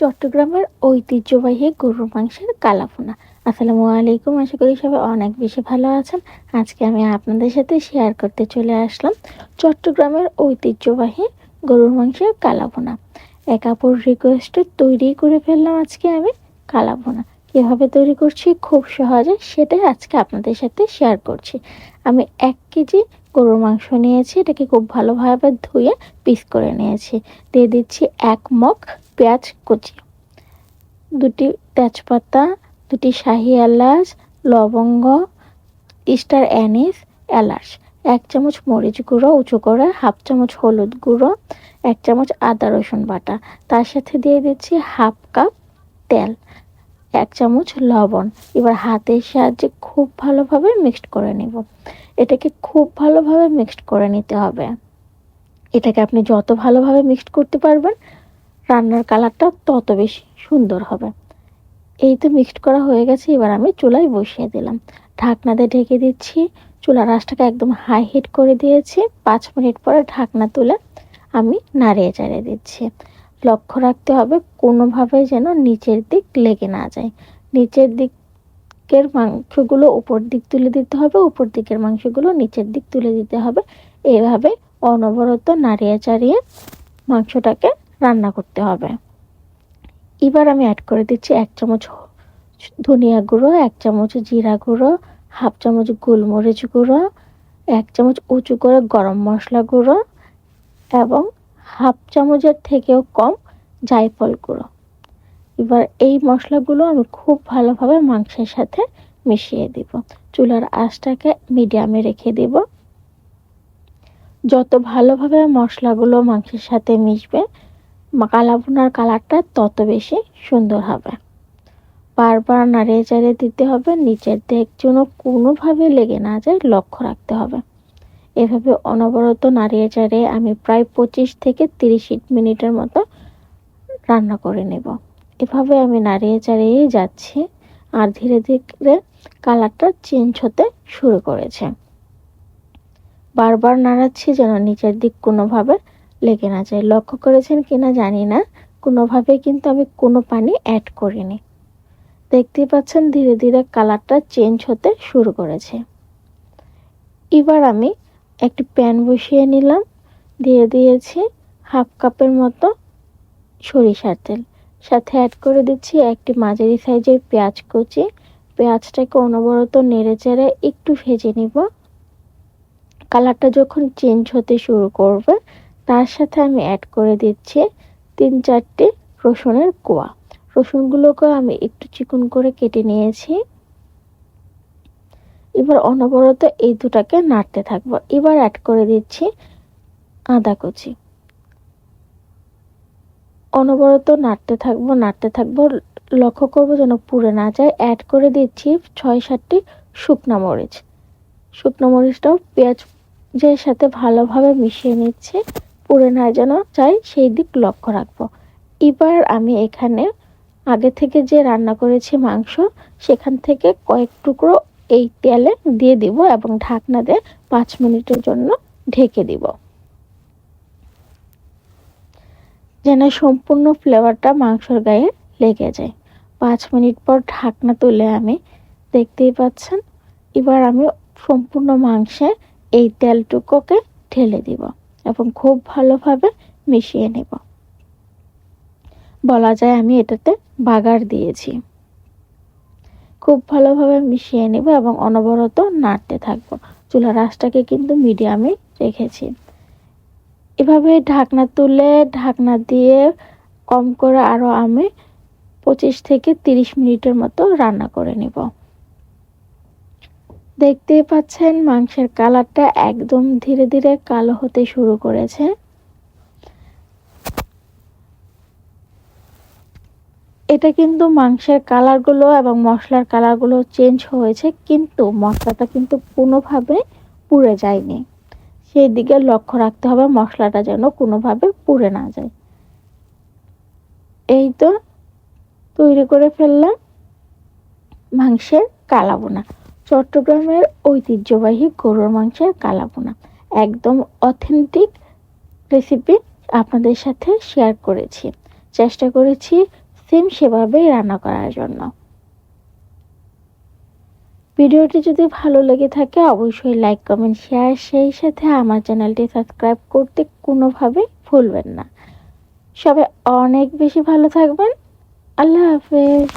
চট্টগ্রামের ঐতিহ্যবাহী গরুর মাংসের কালাভুনা আসসালামু আলাইকুম, আশা করি সবাই অনেক বেশি ভালো আছেন। আজকে আমি আপনাদের সাথে শেয়ার করতে চলে আসলাম চট্টগ্রামের ঐতিহ্যবাহী গরুর মাংসের কালাভুনা এক আপুর রিকোয়েস্টে তৈরি করে ফেললাম আজকে আমি কালাভুনা কীভাবে তৈরি করছি? খুব সহজে সেটাই আজকে আপনাদের সাথে শেয়ার করছি। আমি এক কেজি গরুর মাংস নিয়েছি, এটাকে খুব ভালোভাবে ধুয়ে পিস করে নিয়েছি। দিয়ে দিচ্ছি এক মগ পেঁয়াজ কুচি। দুটি তেজপাতা, দুটি শাহি এলাচ, লবঙ্গ স্টার অ্যানিস, এলাচ। এক চামচ মরিচ গুঁড়ো উঁচু করে, হাফ চামচ হলুদ গুঁড়ো, এক চামচ আদা রসুন বাটা। তার সাথে দিয়ে দিচ্ছি হাফ কাপ তেল, এক চামচ লবণ। এবার হাতের সাহায্যে খুব ভালোভাবে মিক্সড করে নেব। এটাকে খুব ভালোভাবে মিক্সড করে নিতে হবে। এটাকে আপনি যত ভালোভাবে মিক্সড করতে পারবেন রান্নার কালারটা তত বেশি সুন্দর হবে। এই তো মিক্সড করা হয়ে গেছে, এবার আমি চুলায় বসিয়ে দিলাম। ঢাকনা দিয়ে ঢেকে দিচ্ছি। চুলার আঁচটাকে একদম হাই হিট করে দিয়েছি। পাঁচ মিনিট পরে ঢাকনা তুলে আমি নাড়িয়ে চাড়িয়ে দিচ্ছি। লক্ষ্য রাখতে হবে কোনোভাবে যেন নিচের দিক লেগে না যায়। নিচের দিকের মাংসগুলো উপর দিক তুলে দিতে হবে, উপর দিকের মাংসগুলো নিচের দিক তুলে দিতে হবে। এভাবে অনবরত নাড়িয়ে চাড়িয়ে মাংসটাকে রান্না করতে হবে। এবার আমি অ্যাড করে দিচ্ছি এক চামচ ধনিয়া গুঁড়ো, এক চামচ জিরা গুঁড়ো, হাফ চামচ গোলমরিচ গুঁড়ো, এক চামচ উঁচু করে গরম মশলা গুঁড়ো এবং হাফ চামচের থেকেও কম জায়ফল গুঁড়ো। এবার এই মশলাগুলো আমি খুব ভালোভাবে মাংসের সাথে মিশিয়ে দিব। চুলার আঁচটাকে মিডিয়ামে রেখে দিব। যত ভালোভাবে মশলাগুলো মাংসের সাথে মিশবে কালাভুনার কালারটা তত বেশি সুন্দর হবে। বারবার নাড়িয়ে চাড়িয়ে দিতে হবে, নিচের দিক যেন কোনোভাবে লেগে না যায়, লক্ষ্য রাখতে হবে। এভাবে অনবরত নাড়িয়ে চাড়িয়ে আমি প্রায় পঁচিশ থেকে তিরিশ মিনিটের মতো রান্না করে নেব। এভাবে আমি নাড়িয়ে চাড়িয়ে যাচ্ছি আর ধীরে ধীরে কালারটা চেঞ্জ হতে শুরু করেছে। বারবার নাড়াচ্ছি যেন নিচের দিক কোনোভাবে লেগে না যায়। লক্ষ্য করেছেন কিনা জানি না। কোনোভাবে কিন্তু আমি কোনো পানি অ্যাড করিনি। দেখতেই পাচ্ছেন ধীরে ধীরে কালারটা চেঞ্জ হতে শুরু করেছে। এবার আমি একটি প্যান বসিয়ে নিলাম। দিয়ে দিয়েছি হাফ কাপের মতো সরিষার তেল। সাথে অ্যাড করে দিচ্ছি একটি মাঝারি সাইজের পেঁয়াজ কুচি। পেঁয়াজটাকে অনবরত নেড়ে চেড়ে একটু ভেজে নিব। কালারটা যখন চেঞ্জ হতে শুরু করবে তার সাথে আমি অ্যাড করে দিচ্ছি তিন চারটে রসুনের কোয়া। রসুনগুলোকে আমি একটু চিকন করে কেটে নিয়েছি। এবার অনবরত এই দুটাকে নাড়তে থাকব। এবার অ্যাড করে দিচ্ছি আদা কুচি। অনবরত নাড়তে থাকব নাড়তে থাকব, লক্ষ্য করব যেন পুড়ে না যায়। অ্যাড করে দিচ্ছি ছয় সাতটি শুকনো মরিচ। শুকনো মরিচটাও পেঁয়াজের সাথে ভালোভাবে মিশিয়ে নিচ্ছে। পুড়ে না যেন চাই সেই দিক লক্ষ্য রাখব। এবার আমি এখানে আগে থেকে যে রান্না করেছি মাংস, সেখান থেকে কয়েক টুকরো এই তেলে দিয়ে দিব এবং ঢাকনা দিয়ে পাঁচ মিনিটের জন্য ঢেকে দিব। যেন সম্পূর্ণ ফ্লেভারটা মাংসর গায়ে লেগে যায়। পাঁচ মিনিট পর ঢাকনা তুলে আমি দেখতেই পাচ্ছেন, এবার আমি সম্পূর্ণ মাংসে এই তেলটুকুকে ঢেলে দিব। এবং খুব ভালোভাবে মিশিয়ে নেব। বলা যায় আমি এটাতে বাগার দিয়েছি। খুব ভালোভাবে মিশিয়ে নেব এবং অনবরত নাড়তে থাকব। চুলার আঁচটাকে কিন্তু মিডিয়ামে রেখেছি। এভাবে ঢাকনা তুলে ঢাকনা দিয়ে কম করে আরও আমি পঁচিশ থেকে তিরিশ মিনিটের মতো রান্না করে নেব। দেখতেই পাচ্ছেন, মাংসের কালারটা একদম ধীরে ধীরে কালো হতে শুরু করেছে। এটা কিন্তু মাংসের কালারগুলো এবং মশলার কালারগুলো চেঞ্জ হয়েছে, কিন্তু মশলাটা কিন্তু কোনোভাবে পুড়ে যায়নি। সেই দিকে লক্ষ্য রাখতে হবে, মশলাটা যেন কোনোভাবে পুড়ে না যায়। এই তো, তৈরি করে ফেললাম মাংসের কালাবোনা। চট্টগ্রামের ঐতিহ্যবাহী গরুর মাংসের কালাপোনা একদম অথেন্টিক রেসিপি আপনাদের সাথে শেয়ার করেছি। চেষ্টা করেছি সেম সেভাবেই রান্না করার জন্য। ভিডিওটি যদি ভালো লেগে থাকে, অবশ্যই লাইক কমেন্ট শেয়ার সেই সাথে আমার চ্যানেলটি সাবস্ক্রাইব করতে কোনোভাবে ভুলবেন না। সবাই অনেক বেশি ভালো থাকবেন। আল্লাহ হাফেজ।